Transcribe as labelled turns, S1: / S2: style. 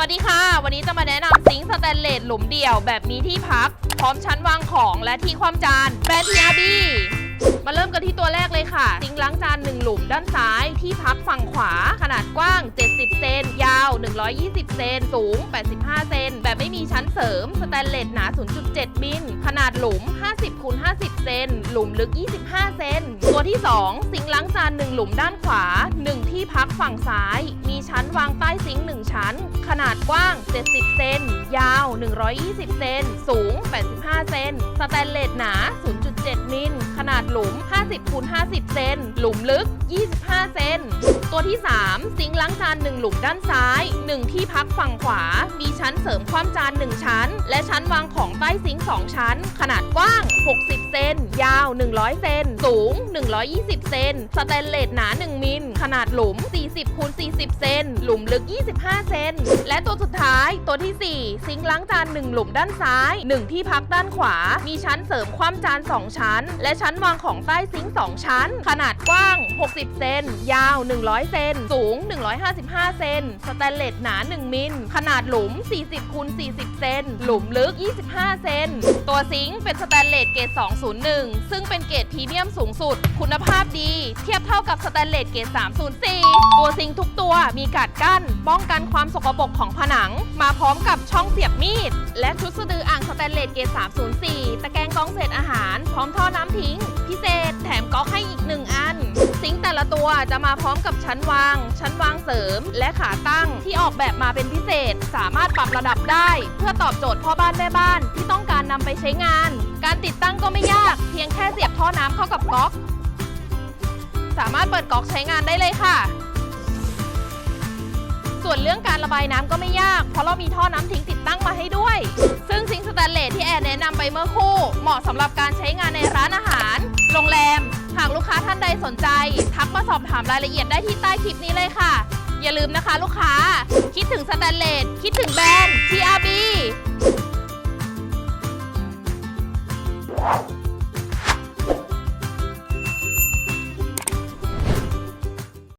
S1: วัสดีค่ะ วันนี้จะมาแนะนำซิงค์สแตนเลสหลุมเดี่ยวแบบมีที่พัก พร้อมชั้นวางของและที่ความจานแบรนด์ยาบีมาเริ่มกันที่ตัวแรกเลยค่ะ ซิงค์ล้างจาน1หลุมด้านซ้ายที่พักฝั่งขวาขนาดกว้าง 70 เซน 120 เซน สูง 85 เซน แบบไม่มีชั้นเสริม สแตนเลสหนา 0.7 มิล ขนาดหลุม 50คูณ50 เซน หลุมลึก 25 เซน ตัวที่ 2 ซิงค์ล้างจาน 1 หลุมด้านขวา 1 ที่พักฝั่งซ้าย มีชั้นวางใต้ซิงค์1ชั้น ขนาดกว้าง 70 เซน ยาว 120 เซน สูง 85 เซน สแตนเลสหนา 0 ดหลุม 50คูณ50 เซน หลุมลึก 25 เซน ตัวที่ 3 ซิงค์ล้างจาน1หลุมด้านซ้าย 1 ที่พักฝั่งขวา ชั้นเสริมความจาน 1 ชั้น และชั้นวางของใต้ซิงค์2ชั้น ขนาดกว้าง 60 เซน ยาว 100 เซน สูง 120 เซน สแตนเลสหนา 1 มิล ขนาดหลุม 40คูณ40 เซน หลุมลึก 25 เซน และตัวสุดท้าย ตัวที่ 4 ซิงค์ล้างจาน 1 หลุมด้านซ้าย 1 ที่พักด้านขวา มีชั้นเสริมความจาน 2 ชั้น และชั้นวางของใต้ซิงค์2ชั้น ขนาดกว้าง 60 เซน ยาว 100 เซน สูง 155 เซน สแตนเลสหนา 1 มิล ขนาดหลุม40คูณ40 เซน หลุมลึก 25 เซน ตัวซิงค์เป็นสแตนเลสเกรด 201 ซึ่งเป็นเกรดพรีเมียมสูงสุด คุณภาพดี เทียบเท่ากับสแตนเลสเกรด 304 ตัวซิงค์ทุกตัวมีกาดกั้น ป้องกันความสกปรกของผนัง มาพร้อมกับช่องเสียบมีด และชุดสะดืออ่างสแตนเลสเกรด 304 ตะแกรงกองเศษอาหาร พร้อมท่อน้ำทิ้ง พิเศษ จะมาพร้อมกับชั้นวาง ชั้นวางเสริม และขาตั้งที่ออกแบบมาเป็นพิเศษ สามารถปรับระดับได้ เพื่อตอบโจทย์พ่อบ้านแม่บ้านที่ต้องการนำไปใช้งาน การติดตั้งก็ไม่ยาก เพียงแค่เสียบท่อน้ำเข้ากับก๊อก สามารถเปิดก๊อกใช้งานได้เลยค่ะ ส่วนเรื่องการระบายน้ำก็ไม่ยาก เพราะเรามีท่อน้ำทิ้งติดตั้งมาให้ด้วย ซึ่งซิงค์สแตนเลสที่แอนแนะนำไปเมื่อครู่ เหมาะสำหรับการใช้งานในร้านอาหาร โรงแรมากลูกค้าท่านใดสนใจ ทักมาสอบถามรายละเอียดได้ที่ใต้คลิปนี้เลยค่ะ อย่าลืมนะคะลูกค้า คิดถึงสแตนเลสคิดถึงแบรนด์ TRB